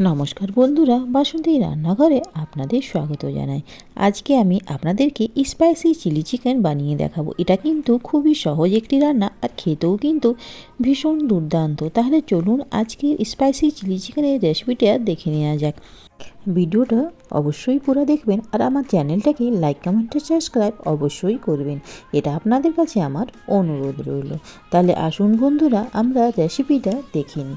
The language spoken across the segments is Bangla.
নমস্কার বন্ধুরা, বাসন্তী রান্নাঘরে আপনাদের স্বাগত জানাই। আজকে আমি আপনাদেরকে স্পাইসি চিলি চিকেন বানিয়ে দেখাবো। এটা কিন্তু খুবই সহজ একটি রান্না আর খেতেও কিন্তু ভীষণ দুর্দান্ত। তাহলে চলুন আজকে স্পাইসি চিলি চিকেনের রেসিপিটা দেখে নেওয়া যাক। ভিডিওটা অবশ্যই পুরো দেখবেন আর আমার চ্যানেলটাকে লাইক কমেন্ট সাবস্ক্রাইব অবশ্যই করবেন। এটা আপনাদের কাছে আমার অনুরোধ রইল। তাহলে আসুন বন্ধুরা, আমরা রেসিপিটা দেখে নিই।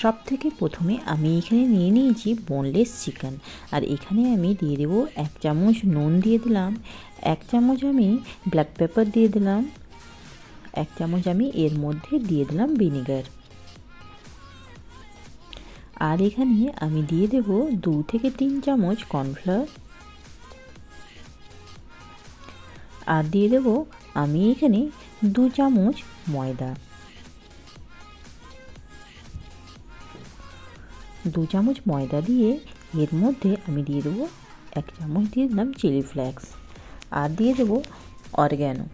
সব থেকে প্রথমে আমি এখানে নিয়ে নিয়েছি বোনলেস চিকেন আর এখানে আমি দিয়ে দেবো এক চামচ নুন দিয়ে দিলাম, এক চামচ আমি ব্ল্যাক পেপার দিয়ে দিলাম, এক চামচ আমি এর মধ্যে দিয়ে দিলাম ভিনিগার আর এখানে আমি দিয়ে দেব দু থেকে তিন চামচ কর্নফ্লাওয়ার আর দিয়ে দেব আমি এখানে দু চামচ ময়দা। দু চামচ ময়দা দিয়ে এর মধ্যে আমি দিয়ে দেবো এক চামচ দিয়ে দিলাম চিলি ফ্লেক্স আর দিয়ে দেবো অরগ্যানো।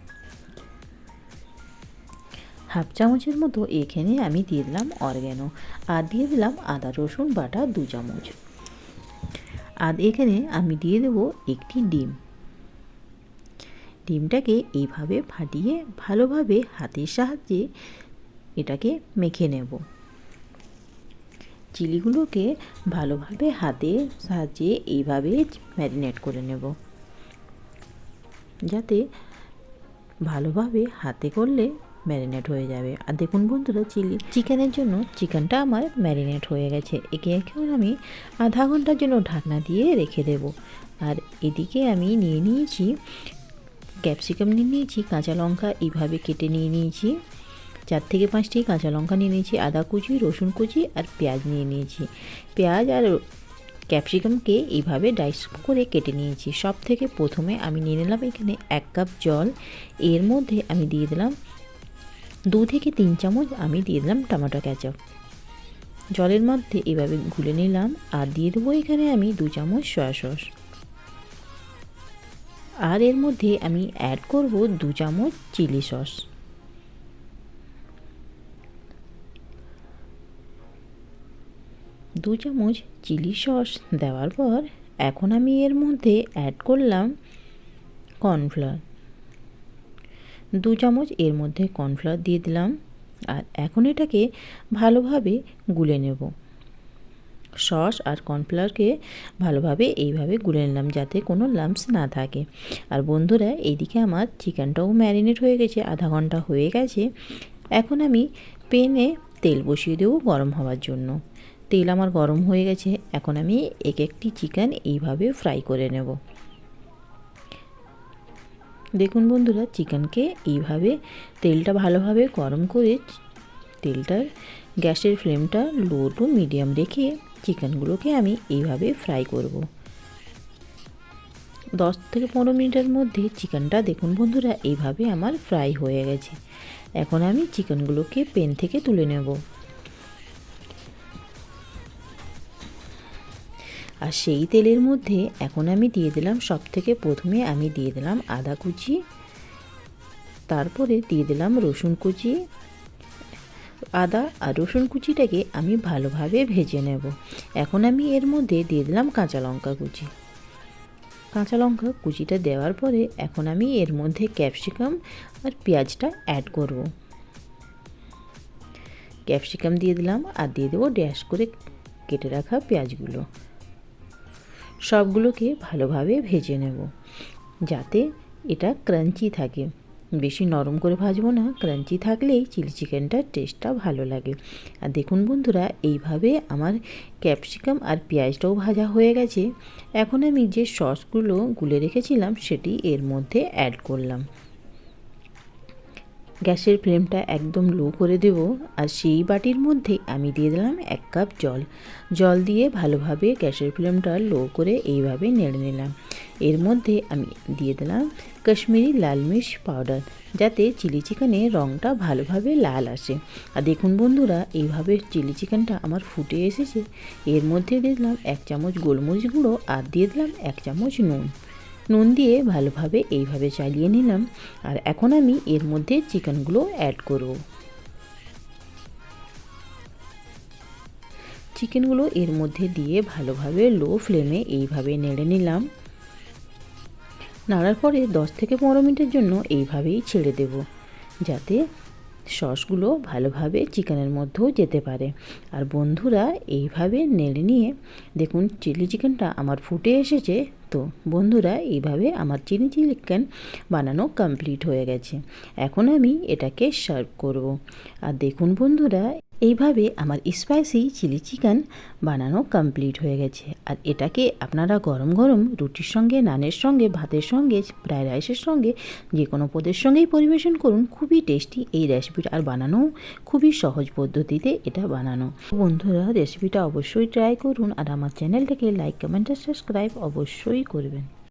হাফ চামচের মতো এখানে আমি দিয়ে দিলাম অরগ্যানো আর দিয়ে দিলাম আদা, রসুন বাটা দু চামচ। আর এখানে আমি দিয়ে দেবো একটি ডিম। ডিমটাকে এইভাবে ফাটিয়ে ভালোভাবে হাতের সাহায্যে এটাকে মেখে নেব। চিলিগুলোকে ভালোভাবে হাতে সাহায্যে এইভাবে ম্যারিনেট করে নেব। যাতে ভালোভাবে হাতে করলে ম্যারিনেট হয়ে যাবে। আর দেখুন বন্ধুরা, চিলি চিকেনের জন্য চিকেনটা আমার ম্যারিনেট হয়ে গেছে। একে এখন আমি আধা ঘণ্টার জন্য ঢাকনা দিয়ে রেখে দেব। আর এদিকে আমি নিয়ে নিয়েছি ক্যাপসিকাম নিয়ে নিয়েছি, কাঁচা লঙ্কা এইভাবে কেটে নিয়ে নিয়েছি। চার থেকে পাঁচটি কাঁচা লঙ্কা নিয়ে নিয়েছি, আদা কুচি, রসুন কুচি আর পেঁয়াজ নিয়ে নিয়েছি। পেঁয়াজ আর ক্যাপসিকামকে এইভাবে ডাইস করে কেটে নিয়েছি। সব থেকে প্রথমে আমি নিয়ে নিলাম এখানে এক কাপ জল। এর মধ্যে আমি দিয়ে দিলাম দু থেকে তিন চামচ আমি দিয়ে দিলাম টমেটো ক্যাচাপ জলের মধ্যে এভাবে গুলে নিলাম আর দিয়ে দেবো এখানে আমি দু চামচ সয়া সস। আর এর মধ্যে আমি অ্যাড করব দু চামচ চিলি সস। দু চামচ চিলি সস দেওয়ার পর এখন আমি এর মধ্যে অ্যাড করলাম কর্নফ্লাওয়ার দু চামচ এর মধ্যে কর্নফ্লাওয়ার দিয়ে দিলাম আর এখন এটাকে ভালোভাবে গুলে নেব। সস আর কর্নফ্লাওয়ারকে ভালোভাবে এইভাবে গুলে নিলাম যাতে কোনো লাম্পস না থাকে। আর বন্ধুরা, এইদিকে আমার চিকেনটাও ম্যারিনেট হয়ে গেছে, আধা ঘণ্টা হয়ে গেছে। এখন আমি পেনে তেল বসিয়ে দেবো গরম হওয়ার জন্য। তেল আমার গরম হয়ে গেছে, এখন আমি এক একটি চিকেন এইভাবে ফ্রাই করে নেব। দেখুন বন্ধুরা, চিকেনকে এইভাবে তেলটা ভালোভাবে গরম করে তেলটার গ্যাসের ফ্লেমটা লো টু মিডিয়াম রেখে চিকেনগুলোকে আমি এইভাবে ফ্রাই করব। দশ থেকে পনেরো মিনিটের মধ্যে চিকেনটা দেখুন বন্ধুরা, এইভাবে আমার ফ্রাই হয়ে গেছে। এখন আমি চিকেনগুলোকে পেন থেকে তুলে নেব। আর সেই তেলের মধ্যে এখন আমি দিয়ে দিলাম সব থেকে প্রথমে আমি দিয়ে দিলাম আদা কুচি, তারপরে দিয়ে দিলাম রসুন কুচি। আদা আর রসুন কুচিটাকে আমি ভালোভাবে ভেজে নেব। এখন আমি এর মধ্যে দিয়ে দিলাম কাঁচা লঙ্কা কুচি। কাঁচা লঙ্কা কুচিটা দেওয়ার পরে এখন আমি এর মধ্যে ক্যাপসিকাম আর পেঁয়াজটা অ্যাড করব। ক্যাপসিকাম দিয়ে দিলাম আর দিয়ে দেবো ড্যাশ করে কেটে রাখা পেঁয়াজগুলো। সবগুলোকে ভালোভাবে ভেজে নেব। যাতে এটা ক্রাঞ্চি থাকে। বেশি নরম করে ভাজবো না, ক্রাঞ্চি থাকলেই চিলি চিকেনটার টেস্টটা ভালো লাগে। আর দেখুন বন্ধুরা, এইভাবে আমার ক্যাপসিকাম আর পেঁয়াজটাও ভাজা হয়ে গেছে। এখন আমি যে সসগুলো গুলে রেখেছিলাম, সেটি এর মধ্যে অ্যাড করলাম। গ্যাসের ফ্লেমটা একদম লো করে দেব আর সেই বাটির মধ্যে আমি দিয়ে দিলাম এক কাপ জল। জল দিয়ে ভালোভাবে গ্যাসের ফ্লেমটা লো করে এইভাবে নেড়ে নিলাম। এর মধ্যে আমি দিয়ে দিলাম কাশ্মীরি লাল মির্চ পাউডার যাতে চিলি চিকেনের রঙটা ভালোভাবে লাল আসে। আর দেখুন বন্ধুরা, এইভাবে চিলি চিকেনটা আমার ফুটে এসেছে। এর মধ্যে দিয়ে দিলাম এক চামচ গোলমরিচ গুঁড়ো আর দিয়ে দিলাম এক চামচ নুন। নুন দিয়ে ভালোভাবে এইভাবে চালিয়ে নিলাম। আর এখন আমি এর মধ্যে চিকেনগুলো অ্যাড করব। চিকেনগুলো এর মধ্যে দিয়ে ভালোভাবে লো ফ্লেমে এইভাবে নেড়ে নিলাম। নাড়ার পরে দশ থেকে পনেরো মিনিটের জন্য এইভাবেই ছেড়ে দেব, যাতে সসগুলো ভালোভাবে চিকেনের মধ্যেও যেতে পারে। আর বন্ধুরা, এইভাবে নেড়ে নিয়ে দেখুন চিলি চিকেনটা আমার ফুটে এসেছে। তো বন্ধুরা, এইভাবে আমার চিলি চিকেন বানানো কমপ্লিট হয়ে গেছে। এখন আমি এটাকে সার্ভ করব। আর দেখুন বন্ধুরা এইভাবে আমার স্পাইসি চিলি চিকেন বানানো কমপ্লিট হয়ে গেছে। আর এটাকে আপনারা গরম গরম রুটির সঙ্গে, নানের সঙ্গে, ভাতের সঙ্গে ফ্রায়েড রাইসের সঙ্গে যে কোনো পদের সঙ্গেই পরিবেশন করুন। খুবই টেস্টি এই রেসিপিটা আর বানানো খুবই সহজ পদ্ধতিতে এটা বানানো। বন্ধুরা রেসিপিটা অবশ্যই ট্রাই করুন। আর আমার চ্যানেলটাকে লাইক কমেন্ট আর সাবস্ক্রাইব অবশ্যই করবেন।